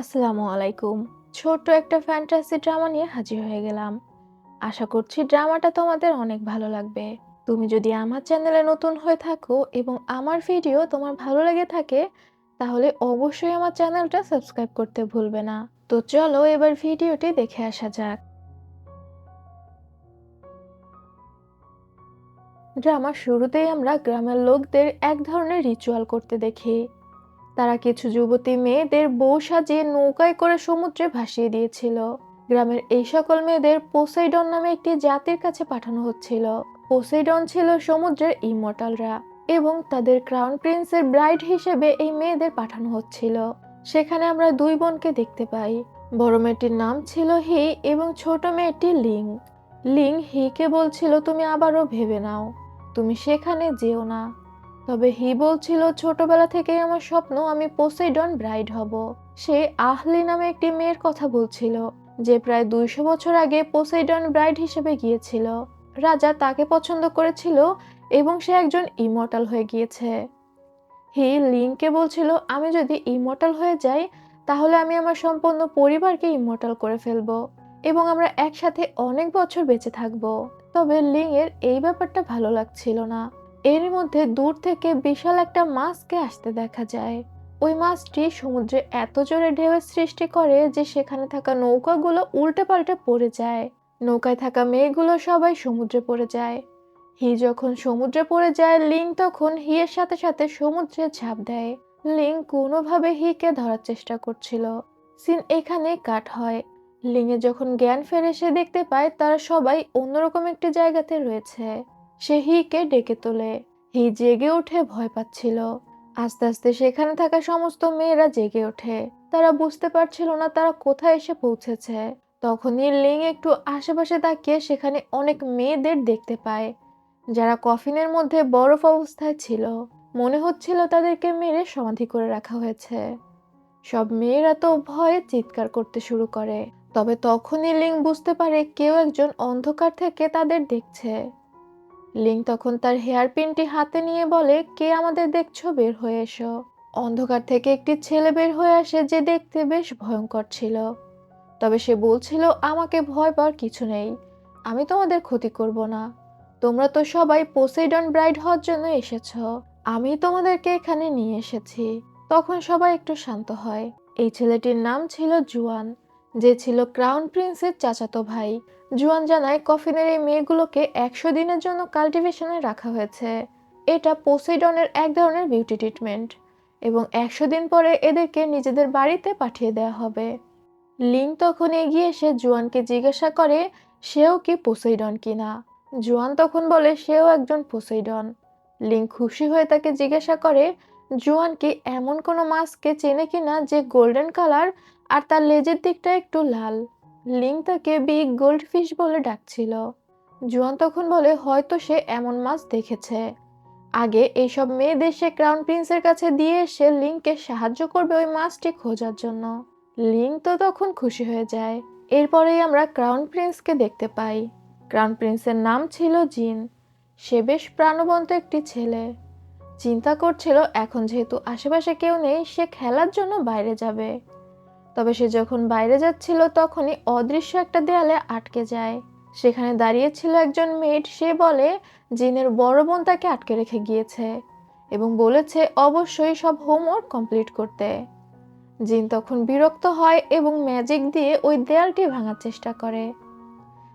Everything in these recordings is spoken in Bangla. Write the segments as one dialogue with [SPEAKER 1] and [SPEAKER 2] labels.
[SPEAKER 1] আসসালামু আলাইকুম। ছোট্ট একটা ফ্যান্টাসি ড্রামা নিয়ে হাজির হয়ে গেলাম। আশা করছি ড্রামাটা তোমাদের অনেক ভালো লাগবে। তুমি যদি আমার চ্যানেলে নতুন হয়ে থাকো এবং আমার ভিডিও তোমার ভালো লেগে থাকে, তাহলে অবশ্যই আমার চ্যানেলটা সাবস্ক্রাইব করতে ভুলবে না। তো চলো এবার ভিডিওটি দেখে আসা যাক। ড্রামার শুরুতেই আমরা গ্রামের লোকদের এক ধরনের রিচুয়াল করতে দেখি। তারা কিছু যুবতী মেয়েদের বউ সাজিয়ে নৌকায় করে সমুদ্রে ভাসিয়ে দিয়েছিল। গ্রামের এই সকল মেয়েদের পোসাইডন নামে একটি জাতির কাছে পাঠানো হচ্ছিল। পোসাইডন ছিল সমুদ্রের ইমর্টালরা এবং তাদের ক্রাউন প্রিন্সের ব্রাইড হিসেবে এই মেয়েদের পাঠানো হচ্ছিল। সেখানে আমরা দুই বোনকে দেখতে পাই। বড় মেয়েটির নাম ছিল হি এবং ছোট মেয়েটি লিং। লিং হিকে বলছিল, তুমি আবারও ভেবে নাও। তুমি সেখানে যেও না। তবে হি বলছিল, ছোটবেলা থেকেই আমার স্বপ্ন আমি পোসাইডন ব্রাইড হব। সে আহলি নামে একটি মেয়ের কথা বলছিল, যে প্রায় দুইশো বছর আগে পোসাইডন ব্রাইড হিসেবে গিয়েছিল। রাজা তাকে পছন্দ করেছিল এবং সে একজন ইমর্টাল হয়ে গিয়েছে। হি লিংকে বলছিল, আমি যদি ইমর্টাল হয়ে যাই, তাহলে আমি আমার সম্পূর্ণ পরিবারকে ইমর্টাল করে ফেলব এবং আমরা একসাথে অনেক বছর বেঁচে থাকব। তবে লিং এর এই ব্যাপারটা ভালো লাগছিল না। এর মধ্যে দূর থেকে বিশাল একটা মাছকে আসতে দেখা যায়। ওই মাছটি সমুদ্রে এত জোরে ঢেউয়ের সৃষ্টি করে যে সেখানে থাকা নৌকাগুলো উল্টে পাল্টে পড়ে যায়। নৌকায় থাকা মেয়েগুলো সবাই সমুদ্রে পড়ে যায়। হি যখন সমুদ্রে পড়ে যায়, লিং তখন হিয়ের সাথে সাথে সমুদ্রে ঝাঁপ দেয়। লিং কোনোভাবে হিকে ধরার চেষ্টা করছিল। সিন এখানে কাট হয়। লিংয়ে যখন জ্ঞান ফেরে সে দেখতে পায়, তারা সবাই অন্যরকম একটি জায়গাতে রয়েছে। সে হিকে ডেকে তোলে। হি জেগে উঠে ভয় পাচ্ছিল। আস্তে আস্তে সেখানে থাকা সমস্ত মেয়েরা জেগে ওঠে। তারা বুঝতে পারছিল না তারা কোথায় এসে পৌঁছেছে। তখনই লিং একটু আশেপাশে তাকিয়ে সেখানে অনেক মেয়েদের দেখতে পায়, যারা কফিনের মধ্যে বরফ অবস্থায় ছিল। মনে হচ্ছিল তাদেরকে মেরে সমাধি করে রাখা হয়েছে। সব মেয়েরা তো ভয়ে চিৎকার করতে শুরু করে। তবে তখনই লিং বুঝতে পারে কেউ একজন অন্ধকার থেকে তাদের দেখছে। লিং তখন তার হেয়ার পিনটি হাতে নিয়ে বলে, কে আমাদের দেখছ? বের হয়ে এসো। অন্ধকার থেকে একটি ছেলে বের হয়ে আসে যে দেখতে বেশ ভয়ঙ্কর ছিল। তবে সে বলছিল, আমাকে ভয় পাওয়ার কিছু নেই। আমি তোমাদের ক্ষতি করব না। তোমরা তো সবাই পোসেডন ব্রাইড হওয়ার জন্য এসেছ। আমি তোমাদেরকে এখানে নিয়ে এসেছি। তখন সবাই একটু শান্ত হয়। এই ছেলেটির নাম ছিল জুয়ান, যে ছিল ক্রাউন প্রিন্সের চাচাতো ভাই। জুয়ান জানায়, কফিনের এই মেয়েগুলোকে একশো দিনের জন্য কাল্টিভেশনে রাখা হয়েছে। এটা পোসেডনের এক ধরনের বিউটি ট্রিটমেন্ট এবং একশো দিন পরে এদেরকে নিজেদের বাড়িতে পাঠিয়ে দেওয়া হবে। লিং তখন এগিয়ে এসে জুয়ানকে জিজ্ঞাসা করে, সেও কি পোসেইডন কিনা? জুয়ান তখন বলে, সেও একজন পোসেইডন লিং খুশি হয়ে তাকে জিজ্ঞাসা করে, জুয়ান কি এমন কোনো মাছকে চেনে কিনা যে গোল্ডেন কালার আর তার লেজের দিকটা একটু লাল? লিং তাকে বিগ গোল্ড ফিশ বলে ডাকছিল। জুয়ান তখন বলে, হয়তো সে এমন মাছ দেখেছে। আগে এইসব মেয়েদের সে ক্রাউন প্রিন্সের কাছে দিয়ে এসে লিংকে সাহায্য করবে ওই মাছটি খোঁজার জন্য। লিং তো তখন খুশি হয়ে যায়। এরপরেই আমরা ক্রাউন প্রিন্সকে দেখতে পাই। ক্রাউন প্রিন্সের নাম ছিল জিন। সে বেশ প্রাণবন্ত একটি ছেলে। চিন্তা করছিল, এখন যেহেতু আশেপাশে কেউ নেই, সে খেলার জন্য বাইরে যাবে। তবে সে যখন বাইরে যাচ্ছিল, তখনই অদৃশ্য একটা দেয়ালে আটকে যায়। সেখানে দাঁড়িয়ে ছিল একজন মেয়েট, সে বলে, জিনের বড় বোন তাকে আটকে রেখে গিয়েছে। এবং বলেছে, অবশ্যই সব হোমওয়ার্ক কমপ্লিট করতে। জিন তখন বিরক্ত হয় এবং ম্যাজিক দিয়ে ওই দেয়ালটি ভাঙার চেষ্টা করে।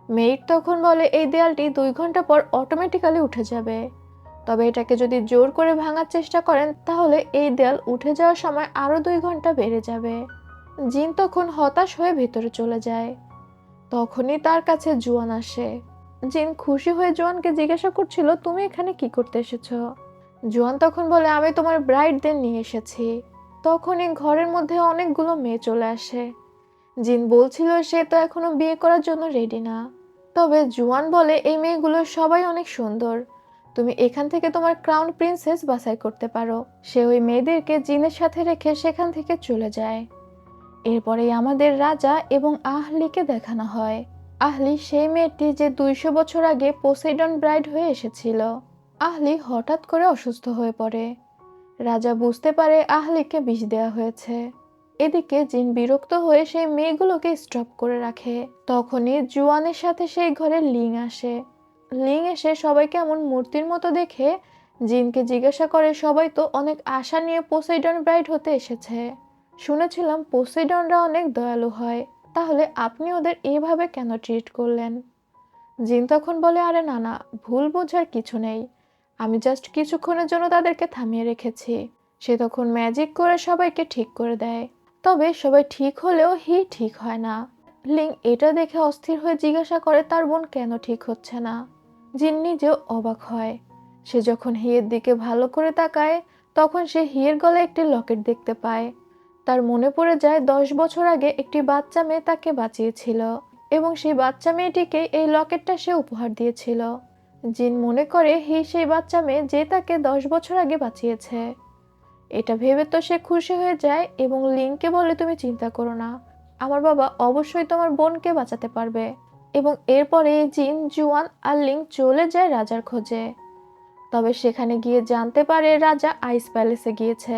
[SPEAKER 1] মেইট তখন বলে, এই দেয়ালটি দুই ঘণ্টা পর অটোমেটিক্যালি উঠে যাবে। তবে এটাকে যদি জোর করে ভাঙার চেষ্টা করেন, তাহলে এই দেয়াল উঠে যাওয়ার সময় আরও দুই ঘণ্টা বেড়ে যাবে। জিন তখন হতাশ হয়ে ভেতরে চলে যায়। তখনই তার কাছে জুয়ান আসে। জিন খুশি হয়ে জোয়ানকে জিজ্ঞাসা করছিল, তুমি এখানে কি করতে এসেছ? জোয়ান তখন বলে, আমি তোমার ব্রাইডদের নিয়ে এসেছি। তখনই ঘরের মধ্যে অনেকগুলো মেয়ে চলে আসে। জিন বলছিল, সে তো এখনও বিয়ে করার জন্য রেডি না। তবে জুয়ান বলে, এই মেয়েগুলো সবাই অনেক সুন্দর। তুমি এখান থেকে তোমার ক্রাউন প্রিন্সেস বাছাই করতে পারো। সে ওই মেয়েদেরকে জিনের সাথে রেখে সেখান থেকে চলে যায়। এরপরেই আমাদের রাজা এবং আহলিকে দেখানো হয়। আহলি সেই মেয়েটি যে দুইশো বছর আগে পোসেডন ব্রাইড হয়ে এসেছিল। আহলি হঠাৎ করে অসুস্থ হয়ে পড়ে। রাজা বুঝতে পারে আহলিকে বিষ দেওয়া হয়েছে। এদিকে জিন বিরক্ত হয়ে সেই মেয়েগুলোকে স্টপ করে রাখে। তখনই জুয়ানের সাথে সেই ঘরে লিং আসে। লিং এসে সবাইকে এমন মূর্তির মতো দেখে জিনকে জিজ্ঞাসা করে, সবাই তো অনেক আশা নিয়ে পোসাইডন ব্রাইড হতে এসেছে। শুনেছিলাম পোসাইডনরা অনেক দয়ালু হয়। তাহলে আপনি ওদের এইভাবে কেন ট্রিট করলেন? জিন তখন বলে, আরে না না, ভুল বোঝার কিছু নেই। আমি জাস্ট কিছুক্ষণের জন্য তাদেরকে থামিয়ে রেখেছি। সে তখন ম্যাজিক করে সবাইকে ঠিক করে দেয়। তবে সবাই ঠিক হলেও হি ঠিক হয় না। লিং এটা দেখে অস্থির হয়ে জিজ্ঞাসা করে, তার বোন কেন ঠিক হচ্ছে না? জিন নিজেও অবাক হয়। সে যখন হিয়ের দিকে ভালো করে তাকায়, তখন সে হিয়ের গলায় একটি লকেট দেখতে পায়। তার মনে পড়ে যায় দশ বছর আগে একটি বাচ্চা মেয়ে তাকে বাঁচিয়েছিল এবং সেই বাচ্চা মেয়েটিকে এই লকেটটা সে উপহার দিয়েছিল। জিন মনে করে হি, সেই বাচ্চা মেয়ে যে তাকে দশ বছর আগে বাঁচিয়েছে। এটা ভেবে তো সে খুশি হয়ে যায় এবং লিংকে বলে, তুমি চিন্তা করো না, আমার বাবা অবশ্যই তোমার বোনকে বাঁচাতে পারবে। এবং এরপরে জিন, জুয়ান আর লিং চলে যায় রাজার খোঁজে। তবে সেখানে গিয়ে জানতে পারে রাজা আইস প্যালেসে গিয়েছে।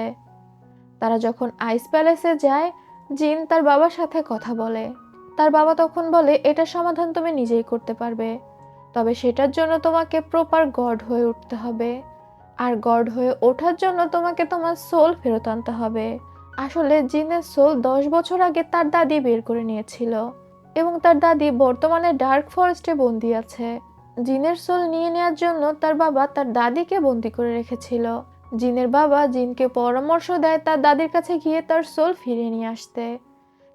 [SPEAKER 1] তারা যখন আইস প্যালেসে যায়, জিন তার বাবার সাথে কথা বলে। তার বাবা তখন বলে, এটা সমাধান তুমি নিজেই করতে পারবে। তবে সেটার জন্য তোমাকে প্রপার গড হয়ে উঠতে হবে। আর গড হয়ে ওঠার জন্য তোমাকে তোমার সোল ফেরত আনতে হবে। আসলে জিনের সোল দশ বছর আগে তার দাদি বের করে নিয়েছিল। এবং তার দাদি বর্তমানে ডার্ক ফরেস্টে বন্দি আছে। জিনের সোল নিয়ে নেওয়ার জন্য তার বাবা তার দাদিকে বন্দি করে রেখেছিল। জিনের বাবা জিনকে পরামর্শ দেয় তার দাদির কাছে গিয়ে তার সোল ফিরিয়ে নিয়ে আসতে।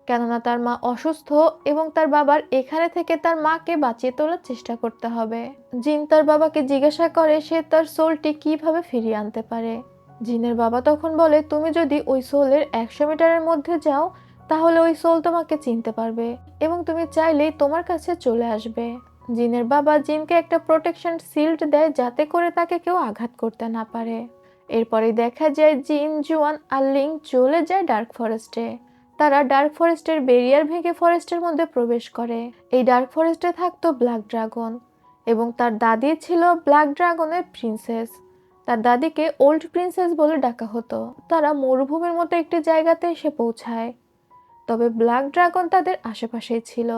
[SPEAKER 1] কেননা তার মা অসুস্থ এবং তার বাবার এখানে থেকে তার মাকে বাঁচিয়ে তোলার চেষ্টা করতে হবে। জিন তার বাবাকে জিজ্ঞাসা করে সে তার সোলটি কীভাবে ফিরিয়ে আনতে পারে। জিনের বাবা তখন বলে, তুমি যদি ওই সোলের একশো মিটারের মধ্যে যাও, তাহলে ওই সোল তোমাকে চিনতে পারবে এবং তুমি চাইলেই তোমার কাছে চলে আসবে। জিনের বাবা জিনকে একটা প্রোটেকশন শিল্ড দেয় যাতে করে তাকে কেউ আঘাত করতে না পারে। এরপরে দেখা যায় জিন, জুয়ান আর লিং চলে যায় ডার্ক ফরেস্টে। তারা ডার্ক ফরেস্টের বেরিয়ার ভেঙে ফরেস্টের মধ্যে প্রবেশ করে। এই ডার্ক ফরেস্টে থাকতো ব্ল্যাক ড্রাগন এবং তার দাদি ছিল ব্ল্যাক ড্রাগনের প্রিন্সেস। তার দাদিকে ওল্ড প্রিন্সেস বলে ডাকা হতো। তারা মরুভূমির মতো একটি জায়গাতে এসে পৌঁছায়। তবে ব্ল্যাক ড্রাগন তাদের আশেপাশেই ছিল।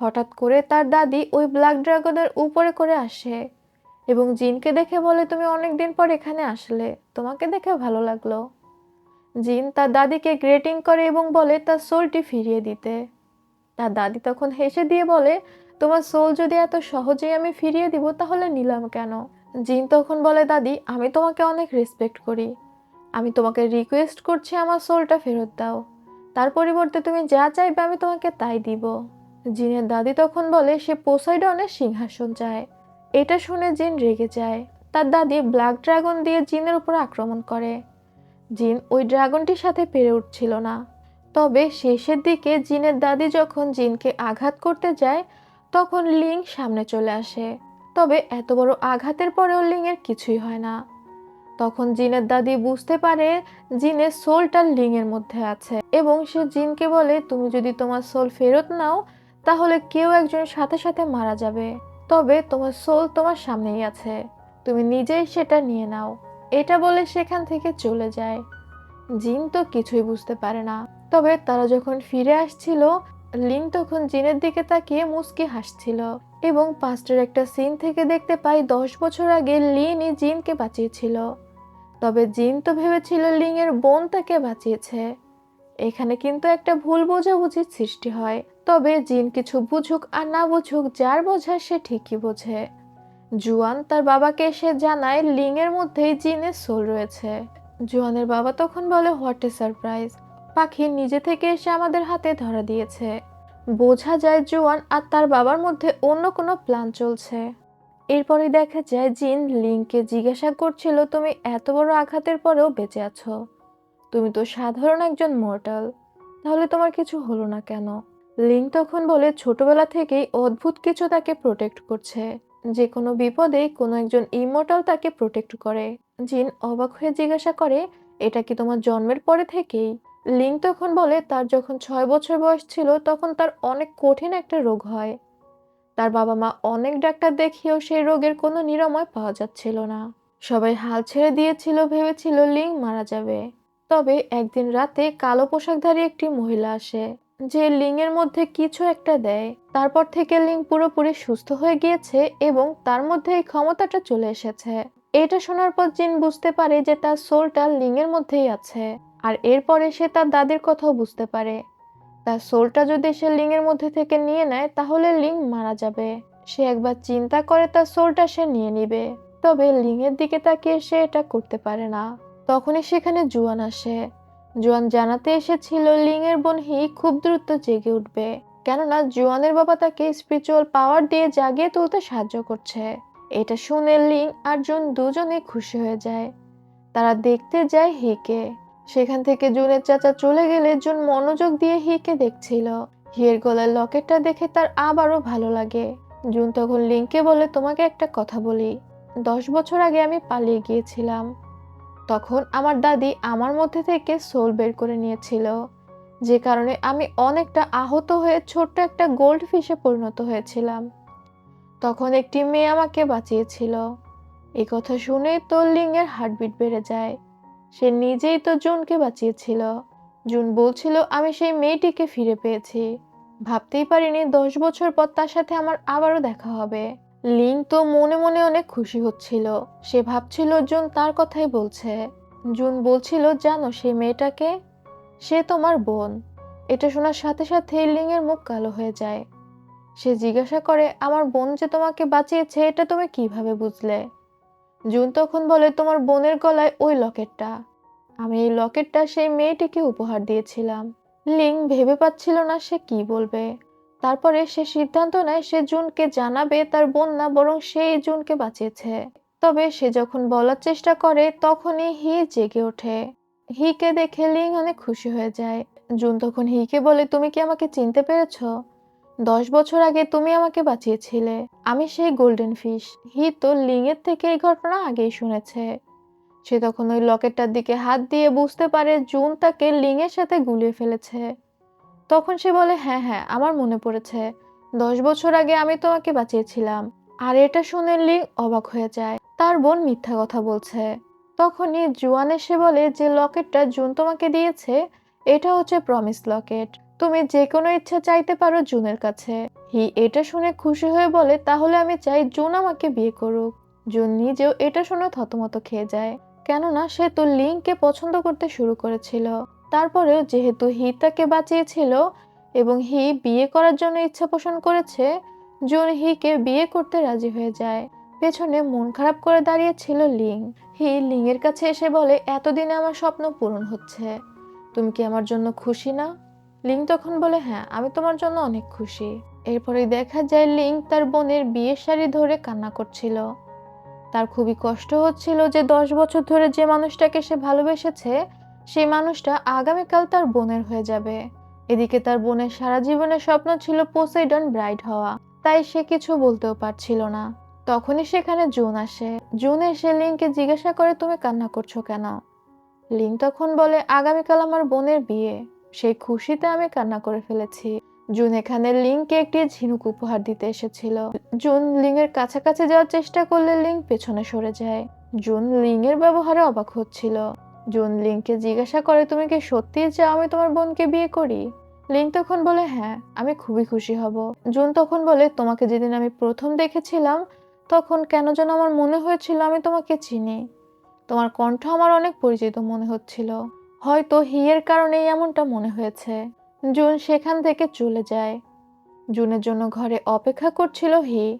[SPEAKER 1] হঠাৎ করে তার দাদি ওই ব্ল্যাক ড্রাগনের উপরে করে আসে। এবং জিনকে দেখে বলে, তুমি অনেক দিন পর এখানে আসলে, তোমাকে দেখে ভালো লাগল। জিন তার দাদিকে গ্রেটিং করে এবং বলে, তার সোলটি ফিরিয়ে দিতে। তার দাদি তখন হেসে দিয়ে বলে, তোমার সোল যদি এত সহজেই আমি ফিরিয়ে দিব, তাহলে নিলাম কেন? জিন তখন বলে, দাদি, আমি তোমাকে অনেক রেসপেক্ট করি। আমি তোমাকে রিকোয়েস্ট করছি আমার সোলটা ফেরত দাও। তার পরিবর্তে তুমি যা চাইবে, আমি তোমাকে তাই দিব। জিনের দাদি তখন বলে, সে পোসাইডনের সিংহাসন চায়। এটা শুনে জিন রেগে যায়। তার দাদি ব্ল্যাক ড্রাগন দিয়ে জিনের উপর আক্রমণ করে। জিন ওই ড্রাগনটির সাথে পেরে উঠছিল না। তবে শেষের দিকে জিনের দাদি যখন জিনকে আঘাত করতে যায়, তখন লিং সামনে চলে আসে। তবে এত বড় আঘাতের পরেও লিংয়ের কিছুই হয় না। তখন জিনের দাদি বুঝতে পারে জিনের সোলটা লিংয়ের মধ্যে আছে এবং সে জিনকে বলে, তুমি যদি তোমার সোল ফেরত নাও, তাহলে কেউ একজন সাথে সাথে মারা যাবে। তবে তোমার সোল তোমার সামনেই আছে। তুমি নিজেই সেটা নিয়ে নাও। এটা বলে সেখান থেকে চলে যায়। জিন তো কিছুই বুঝতে পারে না। তবে তারা যখন ফিরে আসছিল, লিন তখন জিনের দিকে তাকিয়ে মুচকি হাসছিল এবং পাস্টের একটা সিন থেকে দেখতে পাই দশ বছর আগে লিনই জিনকে বাঁচিয়েছিল। তবে জিন তো ভেবেছিল লিং এর বোন তাকে বাঁচিয়েছে। এখানে কিন্তু একটা ভুল বোঝাবুঝির সৃষ্টি হয়। তবে জিন কিছু বুঝুক আর না বুঝুক, যার বোঝায় সে ঠিকই বোঝে। জুয়ান তার বাবাকে এসে জানায় লিং এর মধ্যেই জিনের সোল রয়েছে। জুয়ানের বাবা তখন বলে, হোয়াট এ সারপ্রাইজ! পাখি নিজে থেকে এসে আমাদের হাতে ধরা দিয়েছে। বোঝা যায় জুয়ান আর তার বাবার মধ্যে অন্য কোনো প্ল্যান চলছে। এরপরে দেখা যায় জিন লিংকে জিজ্ঞাসা করছিল, তুমি এত বড় আঘাতের পরেও বেঁচে আছো। তুমি তো সাধারণ একজন মর্টাল। তাহলে তোমার কিছু হলো না কেন? লিং তখন বলে, ছোটবেলা থেকেই অদ্ভুত কিছু তাকে প্রোটেক্ট করছে। যে কোনো বিপদেই কোনো একজন ইমোর্টাল তাকে প্রোটেক্ট করে। জিন অবাক হয়ে জিজ্ঞাসা করে, এটা কি তোমার জন্মের পরে থেকেই? লিং তখন বলে, তার যখন ছয় বছর বয়স ছিল, তখন তার অনেক কঠিন একটা রোগ হয়। তার বাবা মা অনেক ডাক্তার দেখিয়েও সেই রোগের কোনো নিরাময় পাওয়া যাচ্ছিল না। সবাই হাল ছেড়ে দিয়েছিল, ভেবেছিল লিং মারা যাবে। তবে একদিন রাতে কালো পোশাকধারী একটি মহিলা আসে। যে লিংয়ের মধ্যে কিছু একটা দেয়, তারপর থেকে লিং পুরোপুরি সুস্থ হয়ে গিয়েছে এবং তার মধ্যে এই ক্ষমতাটা চলে এসেছে। এটা শোনার পর জিন বুঝতে পারে যে তার সোলটা লিংয়ের মধ্যেই আছে আর এরপরে সে তার দাদির কথাও বুঝতে পারে। তার সোলটা যদি সে লিংয়ের মধ্যে থেকে নিয়ে নেয়, তাহলে লিং মারা যাবে। সে একবার চিন্তা করে তার সোলটা সে নিয়ে নিবে। তবে লিংয়ের দিকে তাকিয়ে সে এটা করতে পারে না। তখনই সেখানে জুয়ান আসে। জুয়ান জানাতে এসেছিল, লিংয়ের বোন হি খুব দ্রুত জেগে উঠবে। কেননা জুয়ানের বাবা তাকে স্পিরিচুয়াল পাওয়ার দিয়ে জাগিয়ে তুলতে সাহায্য করছে। এটা শুনে লিং আর জুন দুজনে খুশি হয়ে যায়। তারা দেখতে যায় হিকে। সেখান থেকে জুনের চাচা চলে গেলে জুন মনোযোগ দিয়ে হিকে দেখছিল। হিয়ের গলার লকেটটা দেখে তার আবারও ভালো লাগে। জুন তখন লিংকে বলে, তোমাকে একটা কথা বলি। দশ বছর আগে আমি পালিয়ে গিয়েছিলাম। তখন আমার দাদি আমার মধ্যে থেকে সোল বের করে নিয়েছিল। যে কারণে আমি অনেকটা আহত হয়ে ছোট্ট একটা গোল্ড ফিশে পরিণত হয়েছিলাম। তখন একটি মেয়ে আমাকে বাঁচিয়েছিল। এই কথা শুনে তো লিংয়ের হার্টবিট বেড়ে যায়। সে নিজেই তো জুনকে বাঁচিয়েছিল। জুন বলছিল, আমি সেই মেয়েটিকে ফিরে পেয়েছি। ভাবতেই পারিনি দশ বছর পর তার সাথে আমার আবারও দেখা হবে। লিং তো মনে মনে অনেক খুশি হচ্ছিল। সে ভাবছিল, জুন তার কথাই বলছে। জুন বলছিল, জানো সেই মেয়েটাকে, সে তোমার বোন। এটা শোনার সাথে সাথে লিং এর মুখ কালো হয়ে যায়। সে জিজ্ঞাসা করে, আমার বোন যে তোমাকে বাঁচিয়েছে, এটা তুমি কীভাবে বুঝলে? জুন তখন বলে, তোমার বোনের গলায় ওই লকেটটা। আমি এই লকেটটা সেই মেয়েটিকে উপহার দিয়েছিলাম। লিং ভেবে পাচ্ছিল না সে কি বলবে। তারপরে সে সিদ্ধান্ত নেয় সে জুনকে জানাবে তার বোন না, বরং সেই জুনকে বাঁচিয়েছে। তবে সে যখন বলার চেষ্টা করে, তখনই হি জেগে ওঠে। হিকে দেখে লিং অনেক খুশি হয়ে যায়। জুন তখন হিকে বলে, তুমি কি আমাকে চিনতে পেরেছ? দশ বছর আগে তুমি আমাকে বাঁচিয়েছিলে। আমি সেই গোল্ডেন ফিশ। হি তো লিংয়ের থেকে এই ঘটনা আগেই শুনেছে। সে তখন ওই লকেটটার দিকে হাত দিয়ে বুঝতে পারে জুন তাকে লিংয়ের সাথে গুলিয়ে ফেলেছে। তখন সে বলে হ্যাঁ হ্যাঁ আমার মনে পড়েছে। দশ বছর আগে আমি তোমাকে বাঁচিয়েছিলাম। আর এটা শুনে লিং অবাক হয়ে যায়। তার বোন মিথ্যা কথা বলছে। তখনই জুয়ান এসে বলে, যে লকেটটা জুন তোমাকে দিয়েছে, এটা হচ্ছে প্রমিস লকেট। তুমি যে কোনো ইচ্ছা চাইতে পারো জুনের কাছে। হি, এটা শুনে খুশি হয়ে বলে, তাহলে আমি চাই জুন আমাকে বিয়ে করুক। জুন নিজেও এটা শুনে থতমত খেয়ে যায়। কেননা সে তো লিংকে পছন্দ করতে শুরু করেছিল। তারপরেও যেহেতু হি তাকে বাঁচিয়েছিল এবং হি বিয়ে করার জন্য ইচ্ছা পোষণ করেছে, জুন হিকে বিয়ে করতে রাজি হয়ে যায়। পেছনে মন খারাপ করে দাঁড়িয়েছিল লিং। হি লিংয়ের কাছে এসে বলে, এতদিনে আমার স্বপ্ন পূরণ হচ্ছে। তুমি কি আমার জন্য খুশি না? লিং তখন বলে হ্যাঁ আমি তোমার জন্য অনেক খুশি। এরপরে দেখা যায় লিং তার বোনের বিয়ের শাড়ি ধরে কান্না করছিল। তার খুবই কষ্ট হচ্ছিল যে দশ বছর ধরে যে মানুষটাকে সে ভালোবেসেছে সেই মানুষটা আগামীকাল তার বোনের হয়ে যাবে। এদিকে তার বোনের সারা জীবনের স্বপ্ন ছিল পোসাইডন ব্রাইড হওয়া। তাই সে কিছু বলতেও পারছিল না। তখনই সেখানে জুন আসে। জুন এসে লিংকে জিজ্ঞাসা করে, তুমি কান্না করছ কেন? লিং তখন বলে, আগামীকাল আমার বোনের বিয়ে। সেই খুশিতে আমি কান্না করে ফেলেছি। জুন এখানে লিংকে একটি ঝিনুক উপহার দিতে এসেছিল। জুন লিংয়ের কাছাকাছি যাওয়ার চেষ্টা করলে লিং পেছনে সরে যায়। জুন লিংয়ের ব্যবহারে অবাক হচ্ছিল। জুন লিংকে জিজ্ঞাসা করে, তুমি কি সত্যিই চাও আমি তোমার বোনকে বিয়ে করি? লিং তখন বলে হ্যাঁ আমি খুবই খুশি হব। জুন তখন বলে, তোমাকে যেদিন আমি প্রথম দেখেছিলাম, তখন কেন যেন আমার মনে হয়েছিল আমি তোমাকে চিনি। তোমার কণ্ঠ আমার অনেক পরিচিত মনে হচ্ছিল। হয়তো হিয়ের কারণেই এমনটা মনে হয়েছে। জুন সেখান থেকে চলে যায়। জুনের জন্য ঘরে অপেক্ষা করছিল হি।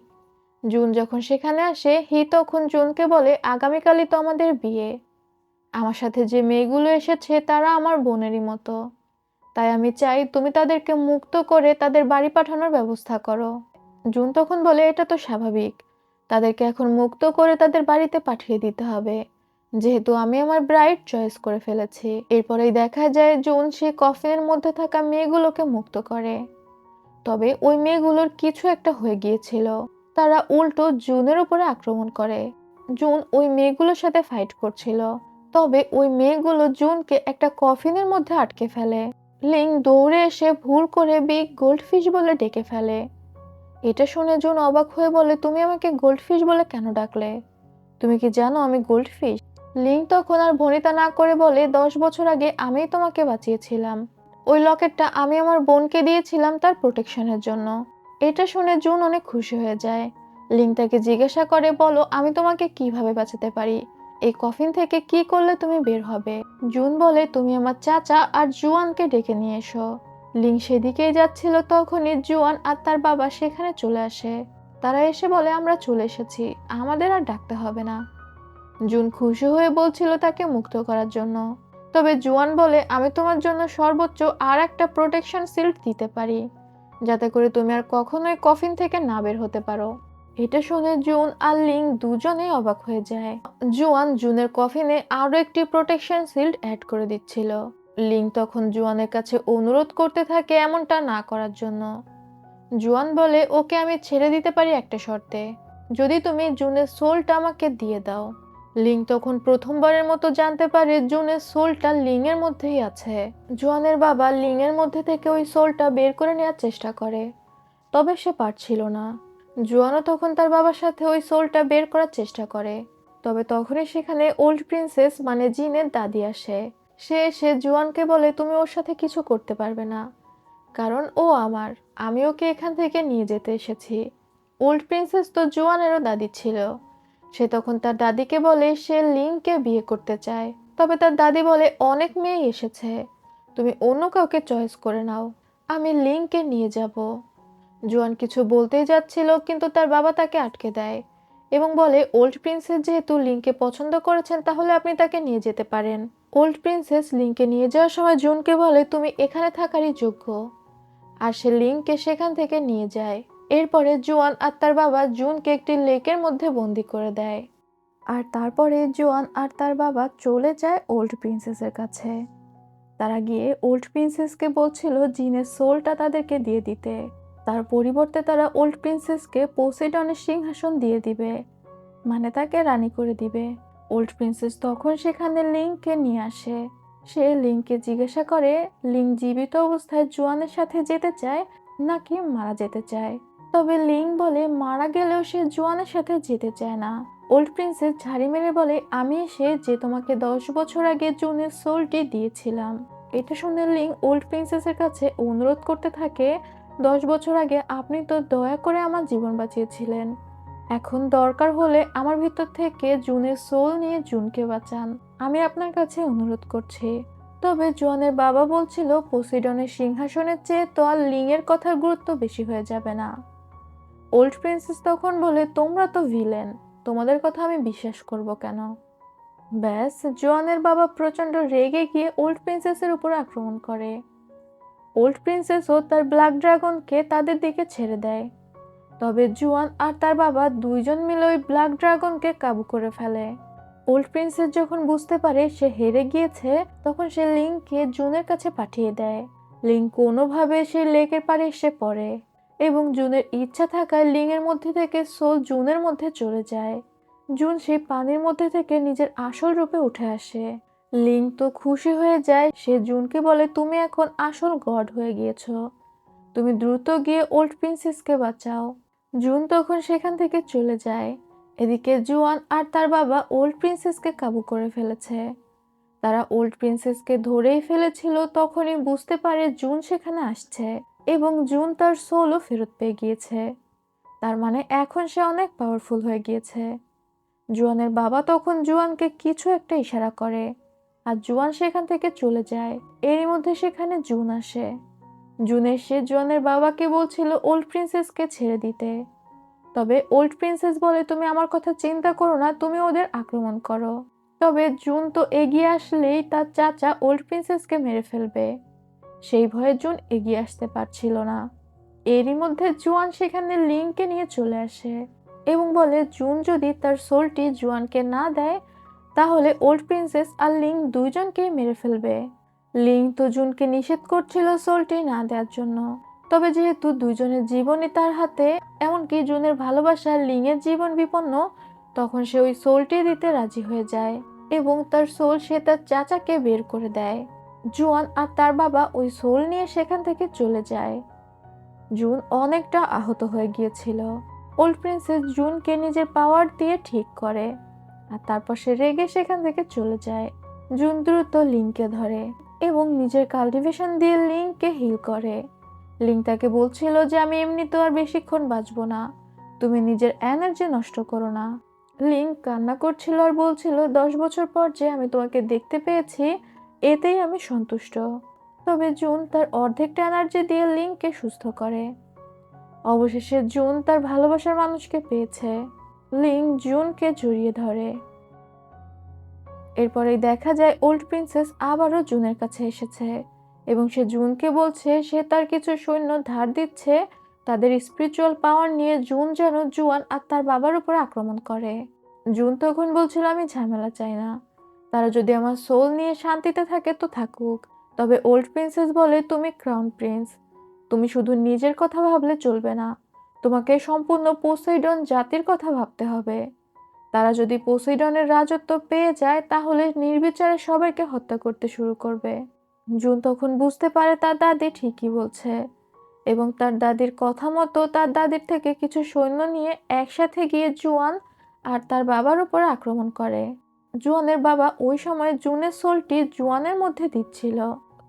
[SPEAKER 1] জুন যখন সেখানে আসে, হি তখন জুনকে বলে, আগামীকালই তো আমাদের বিয়ে। আমার সাথে যে মেয়েগুলো এসেছে তারা আমার বোনেরই মতো। তাই আমি চাই তুমি তাদেরকে মুক্ত করে তাদের বাড়ি পাঠানোর ব্যবস্থা করো। জুন তখন বলে, এটা তো স্বাভাবিক। তাদেরকে এখন মুক্ত করে তাদের বাড়িতে পাঠিয়ে দিতে হবে। যেহেতু আমি আমার ব্রাইট চয়েস করে ফেলেছি। এরপরেই দেখা যায় জুন সে কফিনের মধ্যে থাকা মেয়েগুলোকে মুক্ত করে। তবে ওই মেয়েগুলোর কিছু একটা হয়ে গিয়েছিল। তারা উল্টো জুনের উপরে আক্রমণ করে। জুন ওই মেয়েগুলোর সাথে ফাইট করছিল। তবে ওই মেয়েগুলো জুনকে একটা কফিনের মধ্যে আটকে ফেলে। লিং দৌড়ে এসে ভুল করে বিগ গোল্ড গোল্ডফিশ বলে ডেকে ফেলে। এটা শুনে জুন অবাক হয়ে বলে, তুমি আমাকে গোল্ডফিশ বলে কেন ডাকলে? তুমি কি জানো আমি গোল্ডফিশ? লিং তখন আর ভনিতা না করে বলে, দশ বছর আগে আমিই তোমাকে বাঁচিয়েছিলাম। ওই লকেটটা আমি আমার বোনকে দিয়েছিলাম তার প্রোটেকশনের জন্য। এটা শুনে জুন অনেক খুশি হয়ে যায়। লিং তাকে জিজ্ঞাসা করে, বলো, আমি তোমাকে কীভাবে বাঁচাতে পারি? এই কফিন থেকে কি করলে তুমি বের হবে? জুন বলে তুমি আমার চাচা আর জুয়ানকে ডেকে নিয়ে এসো। লিং সেদিকেই যাচ্ছিল তখনই জুয়ান আর তার বাবা সেখানে চলে আসে। তারা এসে বলে, আমরা চলে এসেছি, আমাদের আর ডাকতে হবে না। জুন খুশি হয়ে বলছিল তাকে মুক্ত করার জন্য। তবে জুয়ান বলে, আমি তোমার জন্য সর্বোচ্চ আর একটা প্রোটেকশন সিল্ড দিতে পারি, যাতে করে তুমি আর কখনোই কফিন থেকে না বের হতে পারো। এটা শুনে জুন আর লিং দুজনেই অবাক হয়ে যায়। জুয়ান জুনের কফিনে আরও একটি প্রোটেকশন সিল্ড অ্যাড করে দিচ্ছিল। লিং তখন জুয়ানের কাছে অনুরোধ করতে থাকে এমনটা না করার জন্য। জুয়ান বলে, ওকে আমি ছেড়ে দিতে পারি একটা শর্তে। যদি তুমি জুনের সোলটা আমাকে দিয়ে দাও। লিং তখন প্রথমবারের মতো জানতে পারে জুনের সোলটা লিংয়ের মধ্যেই আছে। জুয়ানের বাবা লিংয়ের মধ্যে থেকে ওই সোলটা বের করে নেওয়ার চেষ্টা করে। তবে সে পারছিল না। জুয়ানও তখন তার বাবার সাথে ওই সোলটা বের করার চেষ্টা করে। তবে তখনই সেখানে ওল্ড প্রিন্সেস মানে জিনের দাদি আসে। সে এসে জুয়ানকে বলে, তুমি ওর সাথে কিছু করতে পারবে না। কারণ ও আমার। আমি ওকে এখান থেকে নিয়ে যেতে এসেছি। ওল্ড প্রিন্সেস তো জুয়ানেরও দাদি ছিল। সে তখন তার দাদিকে বলে, সে লিংকে বিয়ে করতে চায়। তবে তার দাদি বলে, অনেক মেয়েই এসেছে। তুমি অন্য কাউকে চয়েস করে নাও। আমি লিংকে নিয়ে যাব। জুয়ান কিছু বলতেই যাচ্ছিল, কিন্তু তার বাবা তাকে আটকে দেয় এবং বলে ওল্ড প্রিন্সেস যেহেতু লিংকে পছন্দ করেছেন, তাহলে আপনি তাকে নিয়ে যেতে পারেন। ওল্ড প্রিন্সেস লিংকে নিয়ে যাওয়ার সময় জুনকে বলে, তুমি এখানে থাকারই যোগ্য। আর সে লিংকে সেখান থেকে নিয়ে যায়। এরপরে জুয়ান আর তার বাবা জুনকে একটি লেকের মধ্যে বন্দি করে দেয়। আর তারপরে জুয়ান আর তার বাবা চলে যায় ওল্ড প্রিন্সেসের কাছে। তারা গিয়ে ওল্ড প্রিন্সেসকে বলছিল, জিনের সোলটা তাদেরকে দিয়ে দিতে। তার পরিবর্তে তারা ওল্ড প্রিন্সেসকে পোসেডনের সিংহাসন দিয়ে দিবে মানে তাকে রানী করে দিবে। ওল্ড প্রিন্সেস তখন সেখানে লিংকে নিয়ে আসে। সে লিংকে জিজ্ঞাসা করে, লিং জীবিত অবস্থায় জোয়ানের সাথে যেতে চায় নাকি মারা যেতে চায়? তবে লিং বলে, মারা গেলেও সে জোয়ানের সাথে যেতে চায় না। ওল্ড প্রিন্সেস ঝাড়ি মেরে বলে, আমি সে যে তোমাকে দশ বছর আগে জুনের সোলটি দিয়েছিলাম। এটা শুনে লিং ওল্ড প্রিন্সেসের কাছে অনুরোধ করতে থাকে দশ বছর আগে আপনি তো দয়া করে আমার জীবন বাঁচিয়েছিলেন। এখন দরকার হলে আমার ভিতর থেকে জুনের সোল নিয়ে জুনকে বাঁচান। আমি আপনার কাছে অনুরোধ করছি। তবে জুয়ানের বাবা বলছিল, পোসিডনের সিংহাসনের চেয়ে তো আর লিংয়ের কথার গুরুত্ব বেশি হয়ে যাবে না। ওল্ড প্রিন্সেস তখন বলে, তোমরা তো ভিলেন, তোমাদের কথা আমি বিশ্বাস করব কেন? ব্যাস, জোয়ানের বাবা প্রচণ্ড রেগে গিয়ে ওল্ড প্রিন্সেসের উপর আক্রমণ করে। ওল্ড প্রিন্সেসও তার ব্ল্যাক ড্রাগনকে তাদের দিকে ছেড়ে দেয়। তবে জুয়ান আর তার বাবা দুইজন মিলে ওই ব্ল্যাক ড্রাগনকে কাবু করে ফেলে। ওল্ড প্রিন্সেস যখন বুঝতে পারে সে হেরে গিয়েছে, তখন সে লিংকে জুনের কাছে পাঠিয়ে দেয়। লিং কোনোভাবে সেই লেকের পাড়ে এসে পড়ে এবং জুনের ইচ্ছা থাকায় লিংয়ের মধ্যে থেকে সোল জুনের মধ্যে চলে যায়। জুন সেই পানির মধ্যে থেকে নিজের আসল রূপে উঠে আসে। লিং তো খুশি হয়ে যায়। সে জুনকে বলে, তুমি এখন আসল গড হয়ে গিয়েছ। তুমি দ্রুত গিয়ে ওল্ড প্রিন্সেসকে বাঁচাও। জুন তখন সেখান থেকে চলে যায়। এদিকে জুয়ান আর তার বাবা ওল্ড প্রিন্সেসকে কাবু করে ফেলেছে। তারা ওল্ড প্রিন্সেসকে ধরেই ফেলেছিল, তখনই বুঝতে পারে জুন সেখানে আসছে এবং জুন তার সোলও ফেরত পেয়ে গিয়েছে। তার মানে এখন সে অনেক পাওয়ারফুল হয়ে গিয়েছে। জুয়ানের বাবা তখন জুয়ানকে কিছু একটা ইশারা করে। আর জুয়ান সেখান থেকে চলে যায়। এরই মধ্যে সেখানে জুন আসে। জুন এসে জুয়ানের বাবাকে বলছিল ওল্ড প্রিন্সেসকে ছেড়ে দিতে। তবে ওল্ড প্রিন্সেস বলে, তুমি আমার কথা চিন্তা করো না, তুমি ওদের আক্রমণ করো। তবে জুন তো এগিয়ে আসলেই তার চাচা ওল্ড প্রিন্সেসকে মেরে ফেলবে। সেই ভয়ে জুন এগিয়ে আসতে পারছিল না। এরই মধ্যে জুয়ান সেখানে লিংকে নিয়ে চলে আসে এবং বলে, জুন যদি তার সোলটি জুয়ানকে না দেয় তাহলে ওল্ড প্রিন্সেস আর লিং দুইজনকেই মেরে ফেলবে। লিং তো জুনকে নিষেধ করছিল সোলটি না দেওয়ার জন্য। তবে যেহেতু দুইজনের জীবনই তার হাতে, এমনকি জুনের ভালোবাসা লিংয়ের জীবন বিপন্ন, তখন সে ওই সোলটি দিতে রাজি হয়ে যায় এবং তার সোল সে তার চাচাকে বের করে দেয়। জুয়ান আর তার বাবা ওই সোল নিয়ে সেখান থেকে চলে যায়। জুন অনেকটা আহত হয়ে গিয়েছিল। ওল্ড প্রিন্সেস জুনকে নিজের পাওয়ার দিয়ে ঠিক করে। আর তারপর সে রেগে সেখান থেকে চলে যায়। জুন দ্রুত লিংকে ধরে এবং নিজের কাল্টিভেশন দিয়ে লিংকে হিল করে। লিঙ্ক তাকে বলছিল যে, আমি এমনি তো আর বেশিক্ষণ বাঁচবো না। তুমি নিজের এনার্জি নষ্ট করো না। লিঙ্ক কান্না করছিল আর বলছিল, দশ বছর পর যে আমি তোমাকে দেখতে পেয়েছি, এতেই আমি সন্তুষ্ট। তবে জুন তার অর্ধেকটা এনার্জি দিয়ে লিঙ্ককে সুস্থ করে। অবশেষে জুন তার ভালোবাসার মানুষকে পেয়েছে। লিং জুনকে জড়িয়ে ধরে। এরপরেই দেখা যায় ওল্ড প্রিন্সেস আবারও জুনের কাছে এসেছে এবং সে জুনকে বলছে, সে তার কিছু সৈন্য ধার দিচ্ছে, তাদের স্পিরিচুয়াল পাওয়ার নিয়ে জুন যেন জুয়ান আর তার বাবার উপর আক্রমণ করে। জুন তখন বলছিল, আমি ঝামেলা চাই না। তারা যদি আমার সোল নিয়ে শান্তিতে থাকে তো থাকুক। তবে ওল্ড প্রিন্সেস বলে, তুমি ক্রাউন প্রিন্স তুমি শুধু নিজের কথা ভাবলে চলবে না। তোমাকে সম্পূর্ণ পোসাইডন জাতির কথা ভাবতে হবে। তারা যদি পোসাইডনের রাজত্ব পেয়ে যায়, তাহলে নির্বিচারে সবাইকে হত্যা করতে শুরু করবে। জুন তখন বুঝতে পারে তার দাদি ঠিকই বলছে এবং তার দাদির কথা মতো তার দাদির থেকে কিছু সৈন্য নিয়ে একসাথে গিয়ে জুয়ান আর তার বাবার উপর আক্রমণ করে। জুয়ানের বাবা ওই সময় জুনের সোলটি জুয়ানের মধ্যে দিচ্ছিল।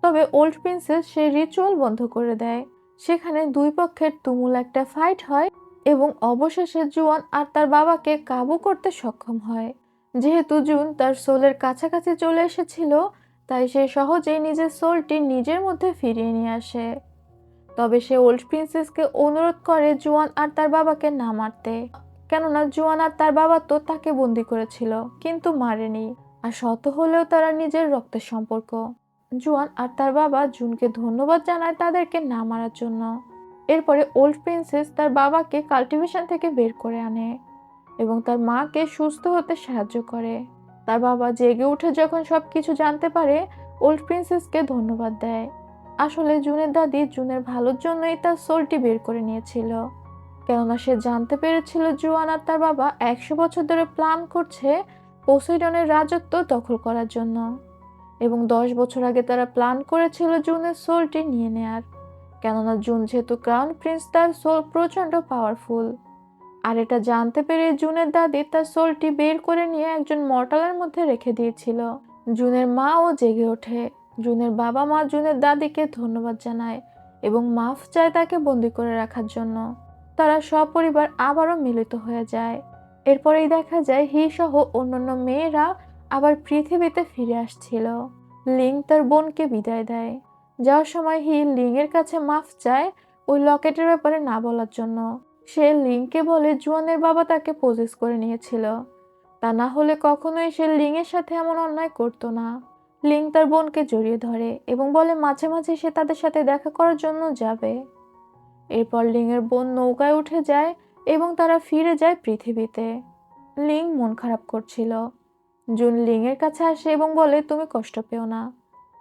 [SPEAKER 1] তবে ওল্ড প্রিন্সেস সেই রিচুয়াল বন্ধ করে দেয়। সেখানে দুই পক্ষের তুমুল একটা ফাইট হয় এবং অবশেষে জুয়ান আর তার বাবাকে কাবু করতে সক্ষম হয়। যেহেতু জুন তার সোলের কাছাকাছি চলে এসেছিল, তাই সে সহজেই নিজের সোলটি নিজের মধ্যে ফিরিয়ে নিয়ে আসে। তবে সে ওল্ড প্রিন্সেসকে অনুরোধ করে জুয়ান আর তার বাবাকে না মারতে। কেননা জুয়ান আর তার বাবা তো তাকে বন্দি করেছিল, কিন্তু মারেনি। আর শত হলেও তারা নিজের রক্তের সম্পর্ক। জুয়ান আর তার বাবা জুনকে ধন্যবাদ জানায় তাদেরকে না মারার জন্য। এরপরে ওল্ড প্রিন্সেস তার বাবাকে কাল্টিভেশন থেকে বের করে আনে এবং তার মাকে সুস্থ হতে সাহায্য করে। তার বাবা জেগে উঠে যখন সব কিছু জানতে পারে, ওল্ড প্রিন্সেসকে ধন্যবাদ দেয়। আসলে জুনের দাদি জুনের ভালোর জন্যই তার সোলটি বের করে নিয়েছিল। কেননা সে জানতে পেরেছিল জুয়ান আর তার বাবা একশো বছর ধরে প্ল্যান করছে পোসাইডনের রাজত্ব দখল করার জন্য। এবং দশ বছর আগে তারা প্ল্যান করেছিল জুনের সোলটি নিয়ে নেয়ার। কেননা জুন যেহেতু ক্রাউন প্রিন্স, তার সোল প্রচণ্ড পাওয়ারফুল। আর এটা জানতে পেরে জুনের দাদি তার সোলটি বের করে নিয়ে একজন মর্টালের মধ্যে রেখে দিয়েছিল। জুনের মাও জেগে ওঠে। জুনের বাবা মা জুনের দাদিকে ধন্যবাদ জানায় এবং মাফ চায় তাকে বন্দি করে রাখার জন্য। তারা সপরিবার আবারও মিলিত হয়ে যায়। এরপরেই দেখা যায়, হি সহ অন্যান্য মেয়েরা আবার পৃথিবীতে ফিরে আসছিল। লিং তার বোনকে বিদায় দেয়। যাওয়ার সময় হি লিংয়ের কাছে মাফ চায় ওই লকেটের ব্যাপারে না বলার জন্য। সে লিংকে বলে জুয়ানের বাবা তাকে পজেস করে নিয়েছিল। তা না হলে কখনোই সে লিংয়ের সাথে এমন অন্যায় করতো না। লিং তার বোনকে জড়িয়ে ধরে এবং বলে মাঝে মাঝে সে তাদের সাথে দেখা করার জন্য যাবে। এরপর লিংয়ের বোন নৌকায় উঠে যায় এবং তারা ফিরে যায় পৃথিবীতে। লিং মন খারাপ করছিল। জুন লিংয়ের কাছে আসে এবং বলে, তুমি কষ্ট পেও না।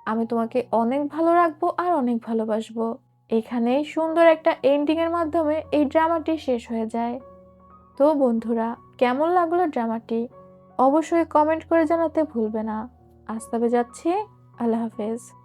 [SPEAKER 1] আমি তোমাকে অনেক ভালো রাখব আর অনেক ভালোবাসবো। এখানে সুন্দর একটা এন্ডিংয়ের মাধ্যমে এই ড্রামাটি শেষ হয়ে যায়। তো বন্ধুরা, কেমন লাগল ড্রামাটি? অবশ্যই কমেন্ট করে জানাতে ভুলবে না। আস্তাবে তবে যাচ্ছি। আল্লাহ হাফেজ।